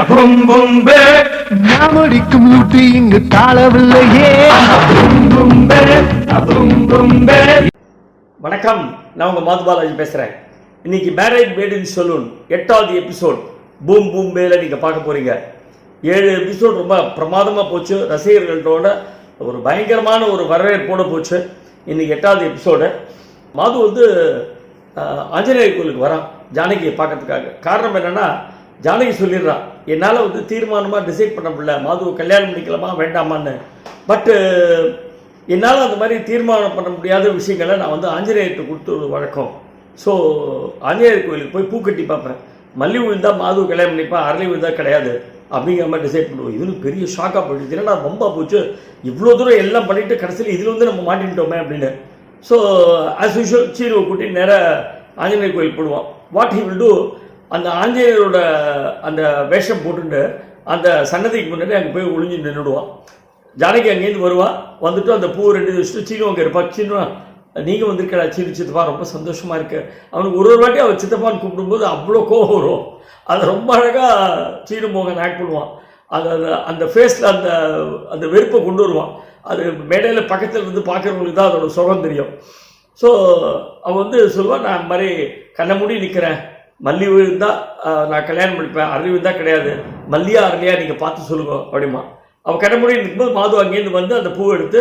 அபும்பும்பே நாமடிக்கும் loot இங்கு தாழவில்லையே வணக்கம் நான் உங்கள் மாது பாலாஜி பேசுகிறேன் இன்னைக்கு மேரேஜ் மேட் இன் சலூன் எட்டாவது எபிசோட் பூம் பூம் பேல நீங்கள் பார்க்க போகிறீங்க ஏழு எபிசோட் ரொம்ப பிரமாதமாக போச்சு. ரசிகர்களோட ஒரு பயங்கரமான ஒரு வரவேற்போட போச்சு. இன்னைக்கு எட்டாவது எபிசோடு மாது வந்து ஆஞ்சநேயர் கோயிலுக்கு வரான். ஜானகியை பார்க்கறதுக்காக. காரணம் என்னன்னா ஜானகி சொல்லிடுறான் என்னால் வந்து தீர்மானமாக டிசைட் பண்ண முடியல. மாதுவை கல்யாணம் பண்ணிக்கலாமா வேண்டாமான்னு. பட்டு என்னால் அந்த மாதிரி தீர்மானம் பண்ண முடியாத விஷயங்களை நான் வந்து ஆஞ்சநேயர்கிட்ட கொடுத்து ஒரு வழக்கம். ஸோ ஆஞ்சநேயர் கோயிலுக்கு போய் பூ கட்டி பார்ப்பேன். மல்லி விழுந்தால் மாது கல்யாணம் பண்ணிப்பேன் அரளி விழுந்தால் கிடையாது. அப்படிங்கிற மாதிரி டிசைட் பண்ணுவோம். இது பெரிய ஷாக்காக போயிடுச்சு ஏன்னா ரொம்ப போச்சு? இவ்வளோ தூரம் எல்லாம் பண்ணிட்டு கடைசியில் இதில் வந்து நம்ம மாட்டின்ட்டோமே அப்படின்னு. ஸோ ஆஸ் யூஷுவல் சீருவை கூட்டி நேராக ஆஞ்சநேயர் கோயில் போடுவோம். வாட் ஹி வில் டூ அந்த ஆஞ்சநேயரோட அந்த வேஷம் போட்டுட்டு அந்த சன்னதிக்கு முன்னாடி அங்கே போய் ஒளிஞ்சு நின்றுடுவான் ஜானகி அங்கேருந்து வருவாள் வந்துட்டு அந்த பூ ரெண்டு வச்சுட்டு சீனு அங்கே இருப்பா. சீனு நீங்கள் வந்திருக்கடா சீனு சித்தப்பா ரொம்ப சந்தோஷமா இருக்கு. அவனுக்கு ஒரு ஒரு வாட்டி அவர் சித்தப்பான்னு கூப்பிடும்போது அவ்வளோ கோபம் வரும். அதை ரொம்ப அழகாக சீனு மோகன் ஆக்ட் பண்ணுவான். அது அந்த- அந்த ஃபேஸில் அந்த அந்த வெறுப்பை கொண்டு வருவான். அது மேடையில் பக்கத்தில் இருந்து பார்க்குறவங்களுக்கு தான் அதோட சுகம் தெரியும். ஸோ அவன் வந்து சொல்லுவான் நான் இந்த மாதிரி கண்ணை மூடி நிற்கிறேன் மல்லி விழுந்தா நான் கல்யாணம் பண்ணிப்பேன் அருள் விழுந்தா கிடையாது. மல்லியா அருளியா நீங்கள் பார்த்து சொல்லுங்க அப்படிமா. அவள் கண்ணை மூடி நிற்கும்போது மாது அங்கேருந்து வந்து அந்த பூவை எடுத்து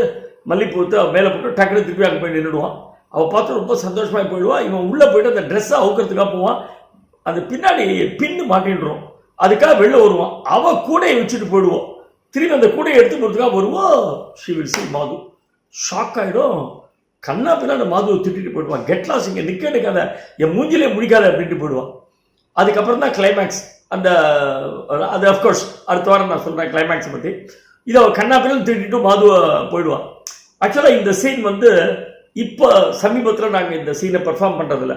மல்லிப்பூத்து அவன் மேலே போட்டு டக்குனு திருப்பி அங்கே போய் நின்றுடுவான் அவள் பார்த்து ரொம்ப சந்தோஷமாக போயிடுவான் இவன் உள்ளே போயிட்டு அந்த ட்ரெஸ்ஸை அவுக்கிறதுக்காக போவான். அந்த பின்னாடி பின்னு மாட்டின்றோம். அதுக்காக வெளில வருவான். அவன் கூடையை வச்சுட்டு போயிடுவோம் திரும்பி அந்த கூடையை எடுத்து போகிறதுக்காக வருவோம் she will see Madhu. Shock ஆகிடும் கண்ணா பின்னாடி மாதுவை திட்டிட்டு போயிடுவான். கெட்லாஸ் இங்கே நிற்க நிற்காத என் மூஞ்சிலே முடிக்காத அப்படின்ட்டு போயிடுவான். அதுக்கப்புறம் தான் கிளைமேக்ஸ் அந்த அது அஃப்கோர்ஸ் அடுத்த வாரம் நான் சொல்கிறேன் கிளைமேக்ஸை பற்றி இதை அவள் கண்ணா பின்னாடி திட்டிட்டு மாதுவை போயிடுவான். ஆக்சுவலாக இந்த சீன் வந்து இப்போ சமீபத்தில் நாங்கள் இந்த சீனை பெர்ஃபார்ம் பண்ணுறதில்ல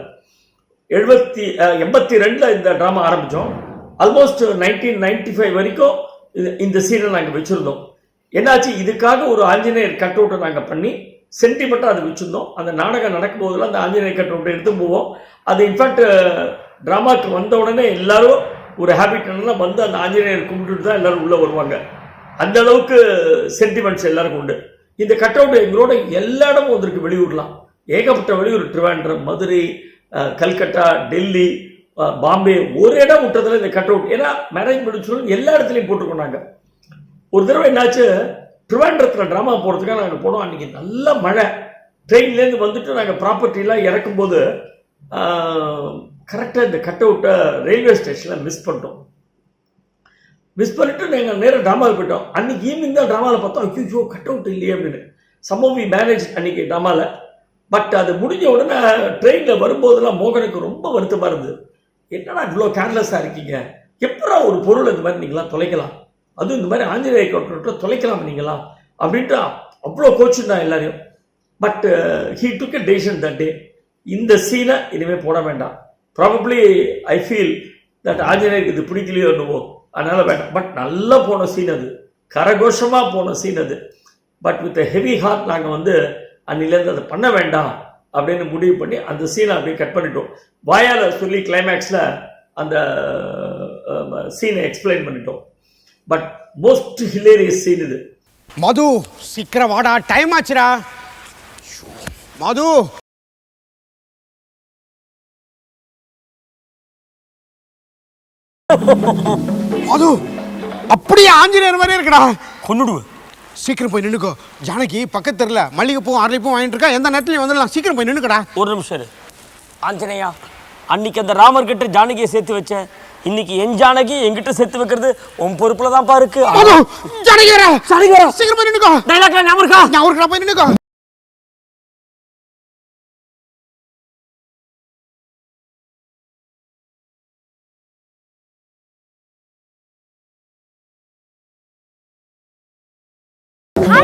எழுபத்தி எண்பத்தி ரெண்டில் இந்த ட்ராமா ஆரம்பித்தோம் ஆல்மோஸ்ட் நைன்டீன் நைன்டி ஃபைவ் வரைக்கும் இந்த சீனை நாங்கள் வச்சுருந்தோம். என்னாச்சு? இதுக்காக ஒரு ஆஞ்சநேயர் கட் அவுட்டை நாங்கள் பண்ணி சென்டிமெண்ட்டாக அது வச்சுருந்தோம். அந்த நாடகம் நடக்கும்போதெல்லாம் அந்த ஆஞ்சநேயர் கட் அவுட்டை எடுத்து போவோம். அது இன்ஃபேக்ட் ட்ராமாக்கு வந்த உடனே எல்லாரும் ஒரு ஹேபிட் என்னன்னா வந்து அந்த ஆஞ்சநேயர் கும்பிட்டுட்டு தான் எல்லாரும் உள்ளே வருவாங்க. அந்த அளவுக்கு சென்டிமெண்ட்ஸ் எல்லாருக்கும் உண்டு. இந்த கட் அவுட் எங்களோட எல்லா இடமும் வந்திருக்கு வெளியூர்லாம். ஏகப்பட்ட வெளியூர் ட்ரிவாண்டர் மதுரை கல்கட்டா டெல்லி பாம்பே ஒரு இடம் விட்டதில் இந்த கட் அவுட் ஏன்னா மேரேஜ் முடிச்சு எல்லா இடத்துலையும் போட்டுக்கொண்டாங்க ஒரு தடவை என்னாச்சு திருவாண்டரத்தில் ட்ராமா போகிறதுக்காக நாங்கள் போனோம். அன்றைக்கி நல்ல மழை. ட்ரெயின்லேருந்து வந்துட்டு நாங்கள் ப்ராப்பர்ட்டிலாம் இறக்கும்போது கரெக்டாக இந்த கட் அவுட்டை ரயில்வே ஸ்டேஷனில் மிஸ் பண்ணிட்டோம். மிஸ் பண்ணிட்டு நாங்கள் நேராக ட்ராமாவில் போயிட்டோம். அன்றைக்கி ஈவினிங் தான் ட்ராமாவில் பார்த்தோம். ஐயோ கட் அவுட் இல்லையே அப்படின்னு. சம்பவம் வி மேனேஜ் அன்றைக்கி ட்ராமாவில் பட் அது முடிஞ்ச உடனே ட்ரெயினில் வரும்போதெல்லாம் மோகனுக்கு ரொம்ப வருத்தமாக இருந்தது. என்னடா இவ்வளோ கேர்லெஸ்ஸாக இருக்கீங்க? எப்படா ஒரு பொருள் இந்த மாதிரி நீங்களாம் தொலைக்கலாம்? அதுவும் இந்த மாதிரி ஆஞ்சநேய கவுண்டர்கிட்ட தொலைக்கலாம் நீங்களா? அப்படின்ட்டு அவ்வளோ கோச்சுருந்தான் எல்லாரையும். But he took a decision that day இந்த சீனை இனிமேல் போட வேண்டாம். ப்ராபப்ளி ஐ ஃபீல் தட் ஆஞ்சநேயருக்கு இது பிடிக்கலையோ என்னவோ. அதனால் வேண்டாம். பட் நல்லா போன சீன் அது. கரகோஷமாக போன சீன் அது. பட் வித் ஹெவி ஹார்ட் நாங்கள் வந்து அன்னிலேருந்து அதை பண்ண வேண்டாம் அப்படின்னு முடிவு பண்ணி அந்த சீனை அப்படியே கட் பண்ணிட்டோம். வாயால் சொல்லி கிளைமேக்ஸில் அந்த uh, um, சீனை எக்ஸ்பிளைன் பண்ணிட்டோம். பட் மோஸ்ட் ஹிலேரியஸ் சீன் இது. மது சீக்கிரம் வாடா டைம் ஆச்சுடா. மது. மது அப்படியே ஆஞ்சநேயர் மாதிரி இருக்குடா. கொன்னுடுவேன் சீக்கிரம் போய் நின்னுக்கோ. ஜானகி பக்கத்து தெருல மல்லிகைப்பூ அரளிப்பூ வாங்கிட்டு இருக்கா? எந்த நேரத்துலயும் வந்துடலாம். சீக்கிரம் போய் நின்னுக்கடா. ஒரு நிமிஷம் இரு. ஆஞ்சநேயா அன்னைக்கு அந்த ராமர் கிட்ட ஜானகியை சேர்த்து வச்சேன். இன்னைக்கு என் ஜானகி என்கிட்ட சேர்த்து வைக்கிறது உன் பொறுப்புல தான்ப்பா இருக்கு ஜானகி வரா. சீக்கிரம் போய் நின்னுக்கோ. டைலாக்ல ஞாபகம் இருக்கா? நான் ஊருக்குடா போய் நின்னுக்கோ.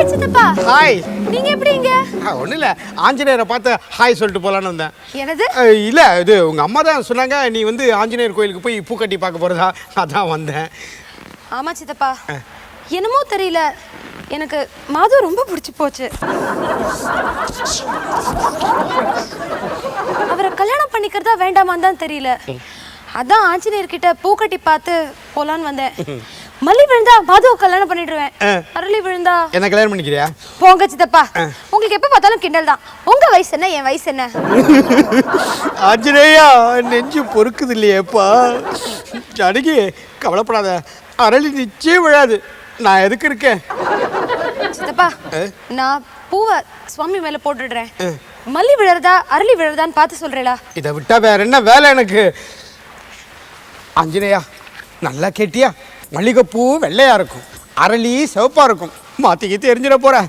ஹாய் சித்தப்பா. ஹாய் நீங்க எப்படி இங்க? ஒன்றும் இல்லை ஆஞ்சநேயரை பார்த்து ஹாய் சொல்லிட்டு போகலான்னு வந்தேன். அஹ், இல்ல இது உங்க அம்மா தான் சொன்னாங்க நீ வந்து ஆஞ்சநேயர் கோயிலுக்கு போய் பூக்கட்டி பார்க்க போறதா? அதான் வந்தேன். ஆமா சித்தப்பா. என்னமோ தெரியல. எனக்கு மாது ரொம்ப பிடிச்சு போச்சு. அவரை கல்யாணம் பண்ணிக்கிறதா வேண்டாமான்னு தான் தெரியல. அதான் ஆஞ்சநேயர் கிட்ட பூக்கட்டி பார்த்து போலான்னு வந்தேன். மல்லி விழுந்தா மாதுவ கல்யாணம் பண்ணிடுவேன். அரளி விழுந்தா. என்ன கல்யாணம் பண்ணிக்கிறியா? போங்க சித்தப்பா. உங்களுக்கு எப்ப பார்த்தாலும் கிண்டல் தான். உங்க வயசு என்ன என் வயசு என்ன? ஆஞ்சநேயா நெஞ்சு பொறுக்குது இல்லையேப்பா. ஜானகி கவலைப்படாத. அரளி நிச்சயம் விழாது. நான் எதுக்கு இருக்கேன்? சித்தப்பா நான் பூவை சுவாமி மேல போட்டுடுறேன். மல்லி விழுறதா அரளி விழுறதான்னு பார்த்து சொல்றேளா. இதை விட்டா வேற என்ன வேலை எனக்கு? ஆஞ்சநேயா நல்லா கேட்டியா? மல்லிகைப்பூ வெள்ளையாக இருக்கும். அரளி சிவப்பாக இருக்கும். மாற்றிக்கிட்டு எரிஞ்சிட போகிறேன்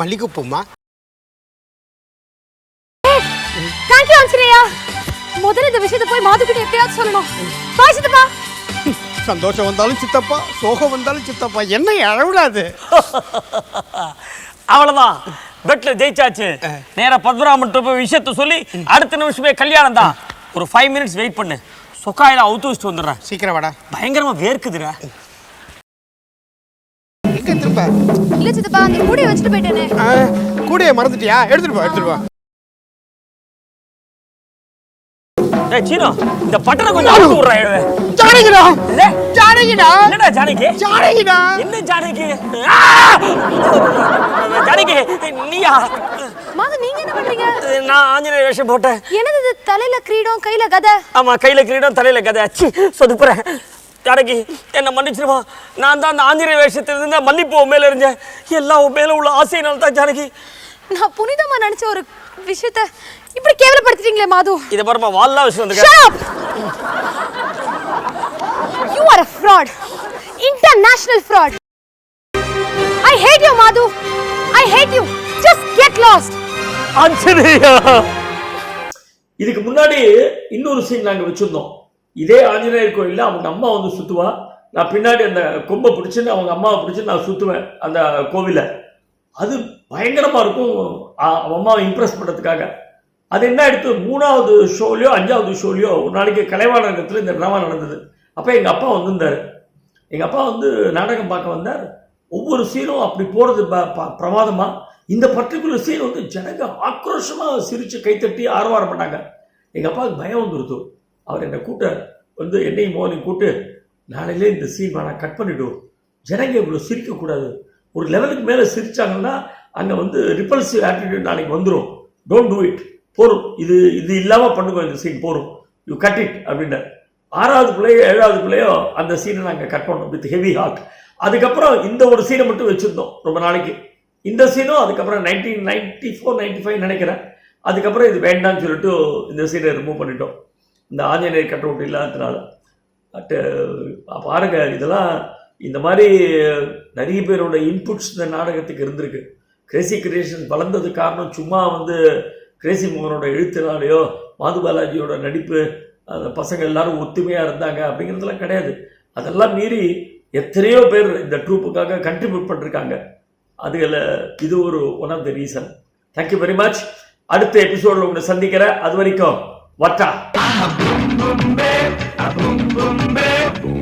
மல்லிகைப்பூமா? தேங்க்யூ ஆஞ்சநேயா. முதல்ல இந்த விஷயத்தை போய் மாது கிட்ட எப்படியாவது சொல்லணும். பாய் சித்தப்பா. சந்தோஷம் வந்தாலும் சித்தப்பா சோகம் வந்தாலும் சித்தப்பா. என்ன அழவிடாது. அவ்வளவுதான். பெட்ல ஜெயிச்சாச்சு. நேரா பத்மராமன் போய் விஷயத்த சொல்லி அடுத்த நிமிஷமே கல்யாணம் தான். ஒரு ஃபைவ் மினிட்ஸ் வெயிட் பண்ணு. சொக்காயில அவுத்து வச்சுட்டு வந்துடுறேன். சீக்கிரம் வாடா. பயங்கரமா வேர்க்குதுடா. எங்க திரும்ப இல்ல சித்தப்பா அந்த கூடைய வச்சுட்டு போயிட்டேனே. கூடைய மறந்துட்டியா? எடுத்துட்டு போ எடுத்துட்டு போ. ஏய் சீனோ இந்த பட்டனை கொஞ்சம் அவுத்து விடுறா எழுத ஜானகிடா! இல்ல ஜானகிடா! என்னடா ஜானகி? ஜானகிடா! என்ன ஜானகி! ஜானகி நீயா? மாது நீங்க என்ன பண்றீங்க? நான் ஆஞ்சநேய வேஷம் போட்டேன். என்னது தலையில கிரீடம் கையில கதை? ஆமா கையில கிரீடம் தலையில கதை. அச்சி சொதுப்புறேன். ஜானகி என்ன மன்னிச்சிருமா நான் தான் அந்த ஆஞ்சநேய வேஷத்துல இருந்த மல்லிப்பூ மேல இருந்தேன் எல்லாம் உன் மேல உள்ள ஆசையினால தான் ஜானகி நான் புனிதமா நினைச்ச ஒரு விஷயத்த இப்படி கேவலப்படுத்திட்டீங்களே மாது இதை பாருமா வால்லாம் விஷயம் வந்து Shut up! You are a fraud. International fraud. I hate you, Madhu. I hate you. Just get lost. Anjaneya இதுக்கு முன்னாடி இன்னொரு சீன் நாங்கள் வச்சுருந்தோம் இதே ஆஞ்சநேயர் கோயிலில் அவங்க அம்மா வந்து சுற்றுவா நான் பின்னாடி அந்த கொம்பை பிடிச்சின்னு அவங்க அம்மாவை பிடிச்சி நான் சுற்றுவேன் அந்த கோவிலை அது பயங்கரமாக இருக்கும். அவன் அம்மாவை இம்ப்ரெஸ் பண்ணுறதுக்காக அது என்ன எடுத்து மூணாவது ஷோலையோ அஞ்சாவது ஷோலையோ ஒரு நாளைக்கு கலைவாணகத்தில் இந்த ட்ராமா நடந்தது. அப்போ எங்கள் அப்பா வந்திருந்தார். எங்கள் அப்பா வந்து நாடகம் பார்க்க வந்தார். ஒவ்வொரு சீனும் அப்படி போகிறது பிரமாதமாக இந்த பர்டிகுலர் சீன் வந்து ஜனங்க ஆக்ரோஷமாக சிரித்து கைத்தட்டி ஆரவாரம் பண்ணாங்க. எங்கள் அப்பாவுக்கு பயம் வந்துருத்தோம் அவர் என்னை கூட்ட வந்து என்னையும் மோகனையும் கூட்டு நாளையிலே இந்த சீன் நான் கட் பண்ணிவிடுவோம் ஜனங்க இவ்வளோ சிரிக்கக்கூடாது ஒரு லெவலுக்கு மேலே சிரித்தாங்கன்னா அங்கே வந்து ரிப்பல்சிவ் ஆட்டிடியூட் நாளைக்கு வந்துடும் டோன்ட் டூ இட் போரும். இது இது இல்லாமல் பண்ணுங்க இந்த சீன் போரும். யூ கட் இட் அப்படின்னு ஆறாவது பிள்ளையோ ஏழாவது பிள்ளையோ அந்த சீனை நாங்கள் கட் பண்ணோம் வித் ஹெவி ஹார்ட் அதுக்கப்புறம் இந்த ஒரு சீனை மட்டும் வச்சுருந்தோம் ரொம்ப நாளைக்கு. இந்த சீனும் அதுக்கப்புறம் nineteen ninety four ninety five நினைக்கிறேன். அதுக்கப்புறம் இது வேண்டாம்னு சொல்லிட்டு இந்த சீனை ரிமூவ் பண்ணிட்டோம். இந்த ஆஞ்சநேயர் கட் இல்லாததுனால. பாருங்க இதெல்லாம் இந்த மாதிரி நிறைய பேரோட இன்புட்ஸ் இந்த நாடகத்துக்கு இருந்திருக்கு. கிரேசி கிரியேஷன் வளர்ந்தது காரணம் சும்மா வந்து கிரேசி மோகனோட எழுத்துனாலேயோ மாது பாலாஜியோட நடிப்பு அந்த பசங்க எல்லாரும் ஒத்துமையாக இருந்தாங்க அப்படிங்கிறதுலாம் கிடையாது. அதெல்லாம் மீறி எத்தனையோ பேர் இந்த ட்ரூப்புக்காக கண்ட்ரிபியூட் பண்ணிருக்காங்க. அதுல இது ஒரு one of the reason thank you very much அடுத்த எபிசோடில் உங்களை சந்திக்கிறேன். அது வரைக்கும் வட்டா boom boom